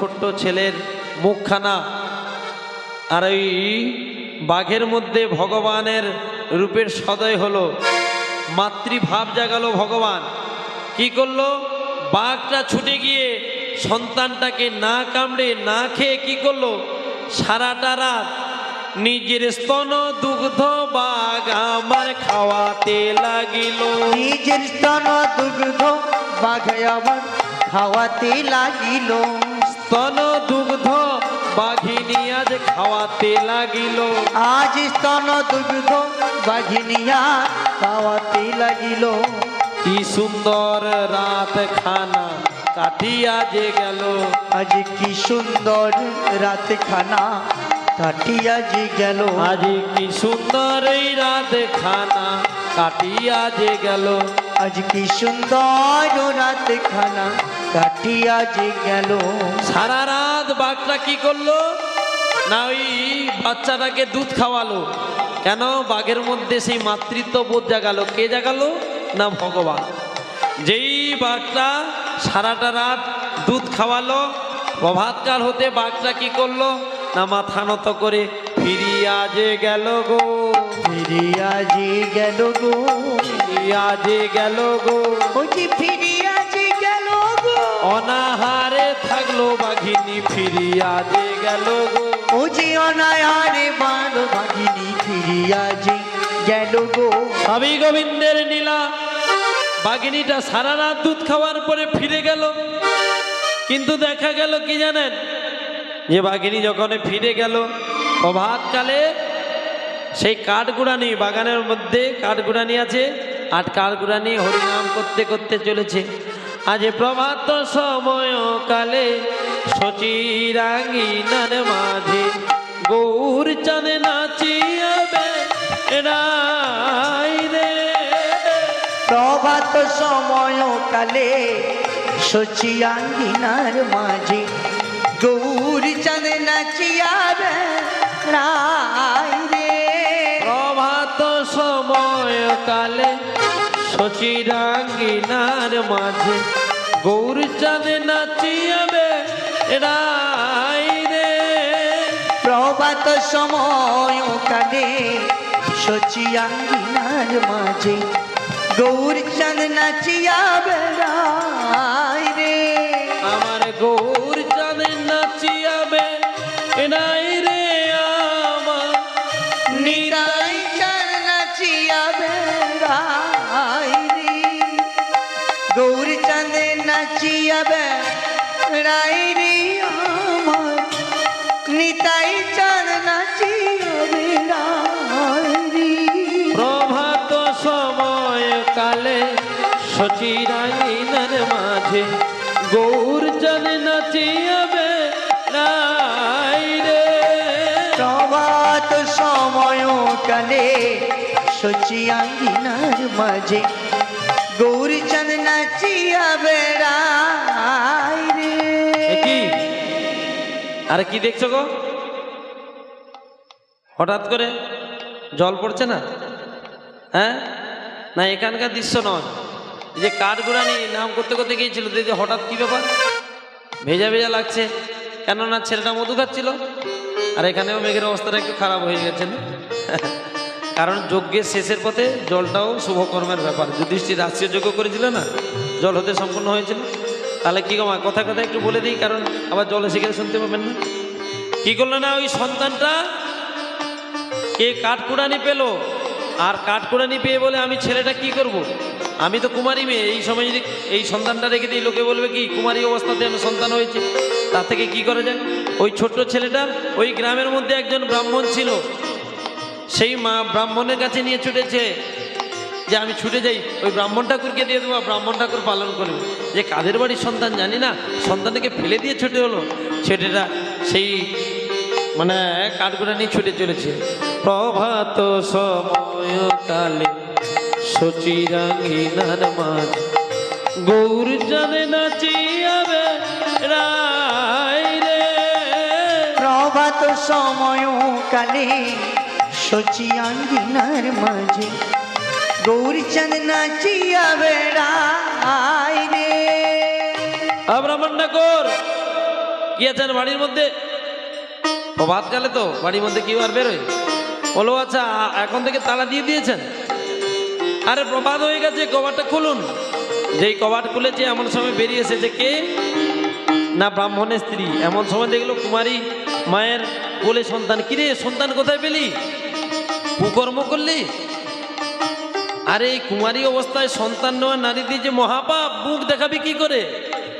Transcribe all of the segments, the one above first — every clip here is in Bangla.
ছোট্ট ছেলের মুখখানা আর ওই বাঘের মধ্যে ভগবানের রূপের সদয় হলো। মাতৃভাব জাগালো ভগবান। কি করল? বাঘটা ছুটে গিয়ে সন্তানটাকে না কামড়ে না খেয়ে কি করল? সারাটা রাত নিজের স্তন দুগ্ধ বাঘ আমার খাওয়াতে লাগিল। নিজের স্তন দুগ্ধ বাঘে আমার খাওয়াতে লাগিল। স্তন দুগ্ধ বাঘিনী আজ খাওয়াতে লাগিল। আজ স্তন দুগ্ধ বাঘিনিয়া খাওয়াতে লাগিল। কি সুন্দর রাত খানা কাটিয়া যে গেল। আজ কি সুন্দর রাত খানা কাটিয়া যে গেল। আজ কি সুন্দর এই রাত খানা কাটিয়া যে গেল। আজ কি সুন্দর রাত খানা কাটিয়া যে গেল। সারা রাত বাঘটা কি করল? না ওই বাচ্চাটাকে দুধ খাওয়ালো। কেন? বাঘের মধ্যে সেই মাতৃত্ব বোধ জাগালো। কে জাগালো? না ভগবান। যেই বাঘটা সারাটা রাত দুধ খাওয়ালো প্রভাতকাল হতে বাঘটা কি করল? না মাথা নত করে ফিরিয়া যে গেল গো। ফিরিয়া যে গেল গো। ফিরিয়া যে গেল গো। ওই যে ফিরিয়া যে গেল গো। অনাহারে থাকল বাঘিনী ফিরিয়া যে গেল গো। ও যে অনায়ারে বাঁধ বাঘিনী ফিরিয়া যে গেল গো। স্বামী গোবিন্দের নীলা বাঘিনীটা সারা রাত দুধ খাওয়ার পরে ফিরে গেল। কিন্তু দেখা গেল কি জানেন? যে বাঘিনী যখন ফিরে গেল প্রভাতকালে সেই কাঠগুড়ানি, বাগানের মধ্যে কাঠগুড়ানি আছে আর কাঠগুড়ানি হরিনাম করতে করতে চলেছে। আজ প্রভাত সময় কালে সচিরাঙ্গিনার মাঝে গৌর চাঁদে নাচিয়াবে রে। প্রভাত সময় কালে সচিয়াঙ্গিনার মাঝে গৌর চাঁদ নাচিয়াবে রায় কালে সচিরাঙ্গিনার মাঝে গৌর চাঁদে নাচিয়াবে রাই রে প্রভাত সময় কালে সচিয়াঙ্গিনার মাঝে গৌর চাঁদ নাচিয়াবে রে আমার গৌর সচিরাইনার মাঝে গৌর চাঁদ নাচিয়াবে রে। প্রভাত সময় কালে সচিয়াঙ্গিনার মাঝে গৌর চাঁদ নাচিয়া বেড়াই রে। কি? আরে কি দেখছ গো? হঠাৎ করে জল পড়ছে না? হ্যাঁ? না এখানকার দৃশ্য নয়। যে কাঠগুড়ানি নাম করতে করতে গিয়েছিল দিদি হঠাৎ কি ব্যাপার? ভেজা ভেজা লাগছে। কেননা ছেলেটা মধু খাচ্ছিল। আর এখানেও মেঘের অবস্থাটা একটু খারাপ হয়ে গেছে? কারণ যজ্ঞের শেষের পথে জলটাও শুভকর্মের ব্যাপার। যুধিষ্ঠির রাষ্ট্রীয় যজ্ঞ করেছিল না? জল হতে সম্পূর্ণ হয়েছিল। তাহলে কী কমা কথা কথা একটু বলে দিই, কারণ আবার জল এসে গেলে শুনতে পাবেন না। কী করল না ওই সন্তানটা? কে কাঠকুড়ানি পেল? আর কাঠকুড়ানি পেয়ে বলে আমি ছেলেটা কি করব। আমি তো কুমারী মেয়ে, এই সময় যদি এই সন্তানটা রেখে দিই, লোকে বলবে কি, কুমারী অবস্থাতে আমি সন্তান হয়েছি। তার থেকে কি করা যায়? ওই ছোট্ট ছেলেটা, ওই গ্রামের মধ্যে একজন ব্রাহ্মণ ছিল। সেই মা ব্রাহ্মণের কাছে নিয়ে ছুটেছে যে আমি ছুটে যাই, ওই ব্রাহ্মণ ঠাকুরকে দিয়ে দেবো ব্রাহ্মণ ঠাকুর পালন করবে। যে কাদের বাড়ির সন্তান জানি না, সন্তানটাকে ফেলে দিয়ে ছুটে হলো। ছেলেটা সেই মানে কাঠগুড়া নিয়ে ছুটে চলেছে। প্রভাত সময় কালে সচিরাঙ্গিনার মাঝ। গৌর জানে নাচিয়াবে রাই রে। প্রভাত সময় কালে সচিয়াঙ্গিনার মাঝে। গৌর চাঁদ নাচিয়া বেড়াই রে। ব্রাহ্মণ ঠাকুর কি আছেন বাড়ির মধ্যে? ও ভাত গেলে তো বাড়ির মধ্যে কি আর বেরোয়? বলো আচ্ছা এখন থেকে তালা দিয়ে দিয়েছেন? আরে প্রবাদ হয়ে গেছে, কবাটটা খুলুন। যেই কবাট খুলেছে, এমন সময় বেরিয়ে এসেছে কে? না, ব্রাহ্মণের স্ত্রী। এমন সময় দেখল কুমারী মায়ের কোলে সন্তান। কিরে, সন্তান কোথায় পেলি? কুকর্ম করলি? আরে, এই কুমারী অবস্থায় সন্তান নেওয়া নারীদের যে মহাপাপ, মুখ দেখাবি কি করে?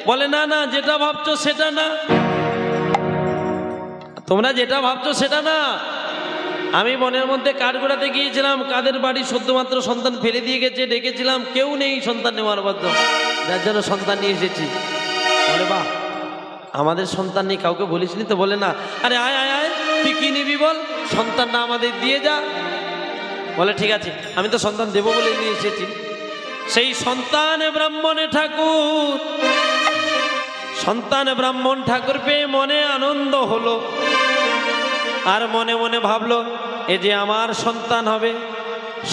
বলে, না না, যেটা ভাবছ সেটা না। তোমরা যেটা ভাবছ সেটা না। আমি মনের মধ্যে কাঠগোড়াতে গিয়েছিলাম? কাদের বাড়ি সদ্যমাত্র সন্তান ফেলে দিয়ে গেছে, ডেকেছিলাম? কেউ নেই সন্তান নেওয়ার বাধ্য। যার জন্য সন্তান নিয়ে এসেছি। বলে, বাহ, আমাদের সন্তান নেই, কাউকে বলিসনি তো, বলে না। আরে, আয় আয় আয়, তুই কি নিবি বল? সন্তানটা আমাদের দিয়ে যা। বলে, ঠিক আছে, আমি তো সন্তান দেবো বলে নিয়ে এসেছি। সেই সন্তান ব্রাহ্মণে ঠাকুর, সন্তান ব্রাহ্মণ ঠাকুর পেয়ে মনে আনন্দ হলো। আর মনে মনে ভাবলো এ যে আমার সন্তান হবে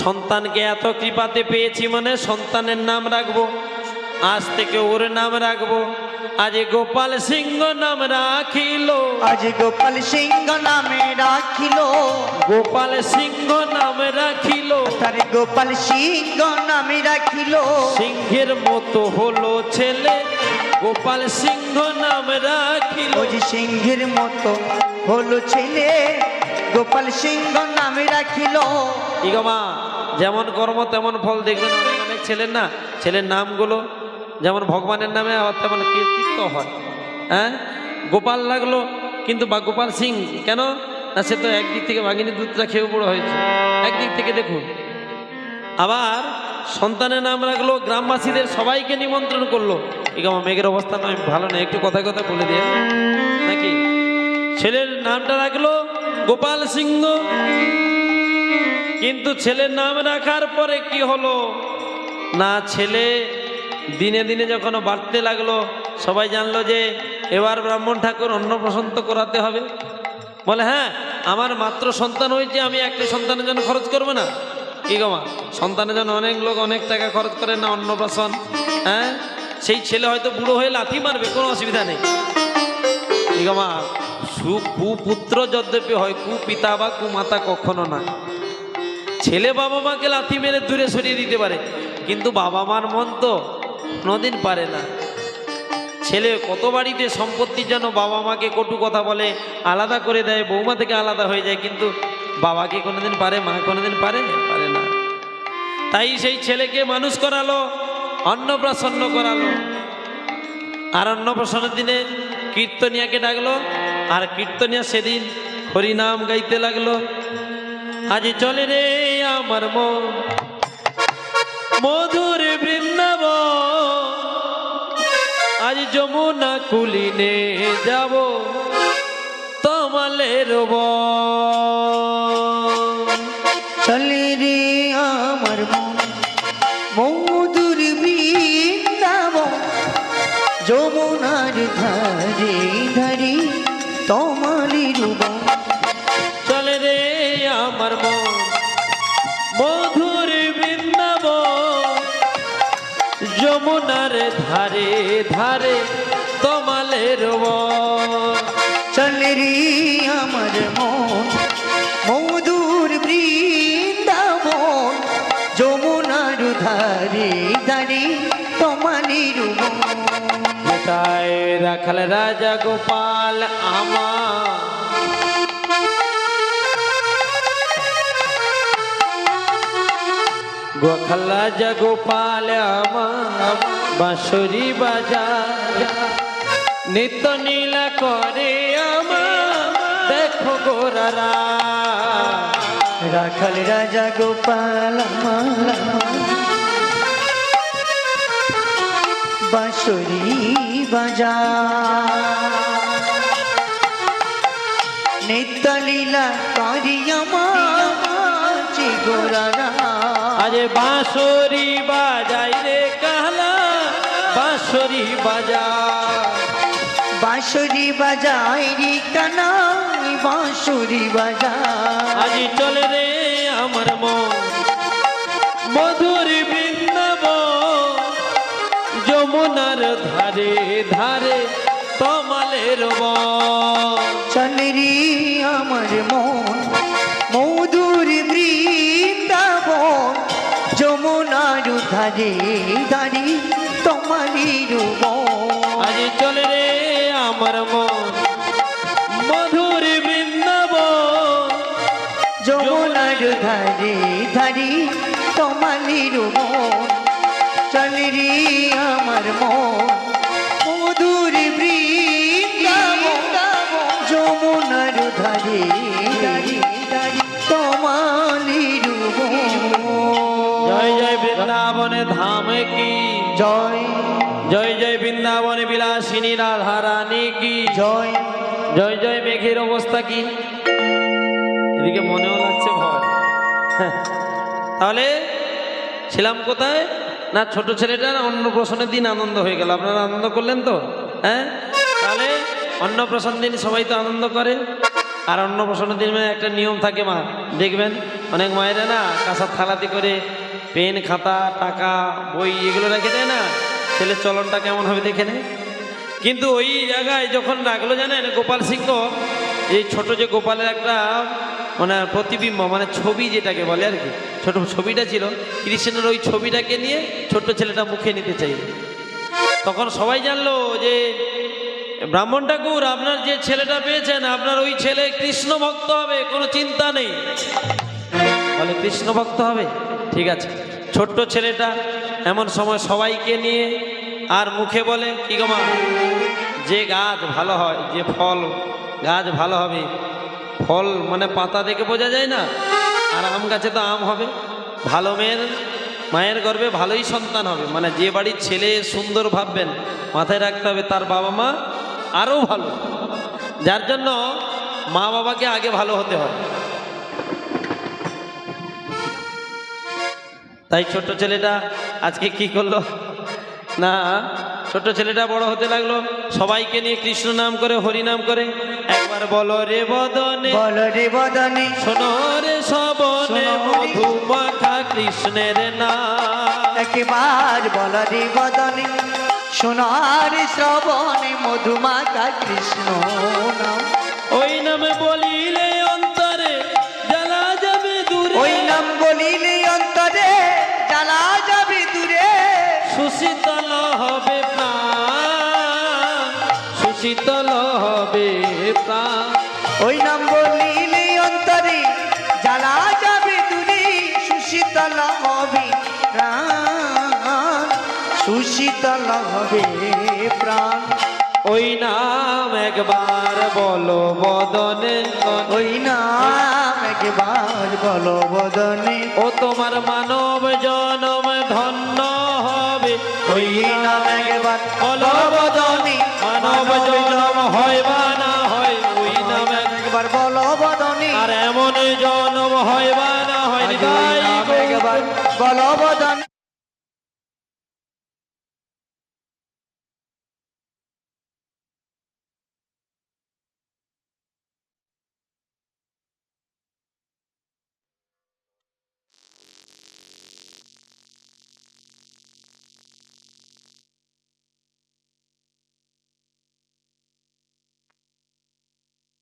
সন্তানকে এত কৃপাতে পেয়েছি মানে সন্তানের নাম রাখব আজ থেকে ওর নাম রাখব আজ গোপাল সিংহ নাম রাখিল। আজ গোপাল সিংহ নামে রাখিল। গোপাল সিংহ নাম রাখিল। তারে গোপাল সিংহ নামে রাখিল। সিংহের মতো হলো ছেলে। গোপাল সিংহ নাম রাখিল। ওই সিংহের মতো হলো ছেলে গোপাল সিংহ নামে রাখিল। ইগমা যেমন কর্ম তেমন ফল দেখবেন অনেক অনেক ছেলের না ছেলের নামগুলো যেমন ভগবানের নামে আবার তেমন কীর্তিত্ব হয়। হ্যাঁ? গোপাল লাগল কিন্তু বা গোপাল সিং কেন? না সে তো একদিক থেকে বাঘিনী দুধটা খেয়ে বড় হয়েছে। একদিক থেকে দেখুন আবার সন্তানের নাম রাখল, গ্রামবাসীদের সবাইকে নিমন্ত্রণ করল। ইগমা মেঘের অবস্থা নয় ভালো নয় একটু কথায় কথা বলে দিয়ে নাকি? ছেলের নামটা রাখল গোপাল সিংহ। কিন্তু ছেলের নাম রাখার পরে কি হলো? না, ছেলে দিনে দিনে যখন বাড়তে লাগল, সবাই জানলো যে এবার ব্রাহ্মণ ঠাকুর অন্নপ্রাশন তো করাতে হবে। বলে হ্যাঁ আমার মাত্র সন্তান হয়েছে, আমি একটা সন্তানের জন্য খরচ করব না। কি গমা সন্তানের জন্য অনেক লোক অনেক টাকা খরচ করে না অন্নপ্রাশন হ্যাঁ? সেই ছেলে হয়তো বুড়ো হয়ে লাথি মারবে, কোনো অসুবিধা নেই। কি সু কুপুত্র যদ্যপি হয়, কুপিতা বা কুমাতা কখনো না। ছেলে বাবা মাকে লাথি মেরে দূরে সরিয়ে দিতে পারে, কিন্তু বাবা মার মন তো কোনোদিন পারে না। ছেলে কত বাড়িতে সম্পত্তির জন্য বাবা মাকে কটু কথা বলে, আলাদা করে দেয়, বৌমা থেকে আলাদা হয়ে যায়, কিন্তু বাবাকে কোনোদিন পারে, মা কোনোদিন পারে? পারে না। তাই সেই ছেলেকে মানুষ করালো, অন্নপ্রাশন্ন করালো। আর অন্নপ্রাশনের দিনে কীর্তনিয়াকে ডাকলো, আর কীর্তনিয়া সেদিন হরিনাম গাইতে লাগল। আজ চলে রে আমার মন, মধুর বৃন্দাব আজ যমুনা কুলিনে যাব তমালের বন। চলে রে আমার মধুর বৃন্দাব যমুনার ধারে ধারে তোমারি রূপ। চলে রে আমার মধুর বৃন্দাব যমুনার ধারে ধারে তমালের। চলে রে আমার মন ধারে ধারে তোমারি রূপ কোথায় রাখাল রাজা গোপাল আমার? গোখাল রাজা গোপাল আমার বাঁশরি বাজার। নিত্য নীলা করে আমার দেখো গোরারা। রাখাল রাজা গোপাল আমার। বাঁশরি বাজা। নিত্য লীলা করি আমার গোরারা আজ বাঁশরি বাজাই রে কাহলা বাঁশরি বাজা। বাঁশরি বাজাই রে কানাই বাঁশরি বাজাই আজি চলে রে আমার মন। যমুনার ধারে ধারে তমালের বন। চল রে আমার মন মধুর বৃন্দাবন। যমুনার ধারে ধারে তোমারই রূপন আজ চলে রে আমার মন মধুর বৃন্দাবন। যমুনার ধারে ধারে তোমারই রূপন চল রে আমার মন। মধুর যমুনার ধারে তোমারই জয় জয় বৃন্দাবনে ধাম কি? জয়। জয় জয় বৃন্দাবনে বিলাসিনী রাধা রানী কি? জয়। জয় জয় মেঘের অবস্থা কি? এদিকে মনেও লাগছে ভয়। হ্যাঁ। তাহলে ছিলাম কোথায়? না, ছোট ছেলেটার অন্নপ্রাশনের দিন আনন্দ হয়ে গেল। আপনারা আনন্দ করলেন তো? হ্যাঁ? তাহলে অন্নপ্রাশন দিন সবাই তো আনন্দ করে। আর অন্নপ্রাশনের দিন একটা নিয়ম থাকে মা, দেখবেন? অনেক মায়েরা না, কাঁসার থালাতে করে পেন, খাতা, টাকা, বই এগুলো রেখে দেয় না? ছেলের চলনটা কেমন হবে দেখে নেয় কিন্তু ওই জায়গায় যখন রাখল জানেন গোপাল সিংহ, এই ছোট যে গোপালের একটা মানে প্রতিবিম্ব মানে ছবি যেটাকে বলে আর কি। ছোট ছবিটা ছিল, কৃষ্ণের ওই ছবিটাকে নিয়ে ছোট্ট ছেলেটা মুখে নিতে চাইল। তখন সবাই জানলো যে, ব্রাহ্মণ ঠাকুর, আপনার যে ছেলেটা পেয়েছেন, আপনার ওই ছেলে কৃষ্ণ ভক্ত হবে, কোনো চিন্তা নেই। বলে, কৃষ্ণ ভক্ত হবে? ঠিক আছে। ছোট্ট ছেলেটা এমন সময় সবাইকে নিয়ে আর মুখে বলে, কি গো মা, যে গাছ ভালো হয়, যে ফল গাছ ভালো হবে ফল মানে পাতা দেখে বোঝা যায় না। আর আম গাছে তো আম হবে। ভালো মেয়ের, মায়ের গর্ভে ভালোই সন্তান হবে। মানে যে বাড়ির ছেলে সুন্দর ভাববেন, মাথায় রাখতে হবে তার বাবা মা আরও ভালো। যার জন্য মা বাবাকে আগে ভালো হতে হয়। তাই ছোট্ট ছেলেটা আজকে কি করল? না ছোট্ট ছেলেটা বড় হতে লাগল। সবাইকে নিয়ে কৃষ্ণ নাম করে হরি নাম করে। একবার বলো রে বদনে। বল রে বদনে। শোনো রে সবনে শোনো মধু মাখা কৃষ্ণের নাম। একবার বল রে বদনে। সোনার শ্রবণে মধুমাতা কৃষ্ণ নাম। ওই নামে বলিলে সুশীতল হবে প্রাণ। ওই নাম একবার বলো বদনে ওই নাম একবার বলো বদনে। ও তোমার মানব জনম ধন্য হবে। ওই নাম একবার বলো বদনে। মানব জনম হয় বা না হয় ওই নাম এক- একবার বলো বদনে। আর এমন জনম হয় বা না হয় একবার বলো বদনে।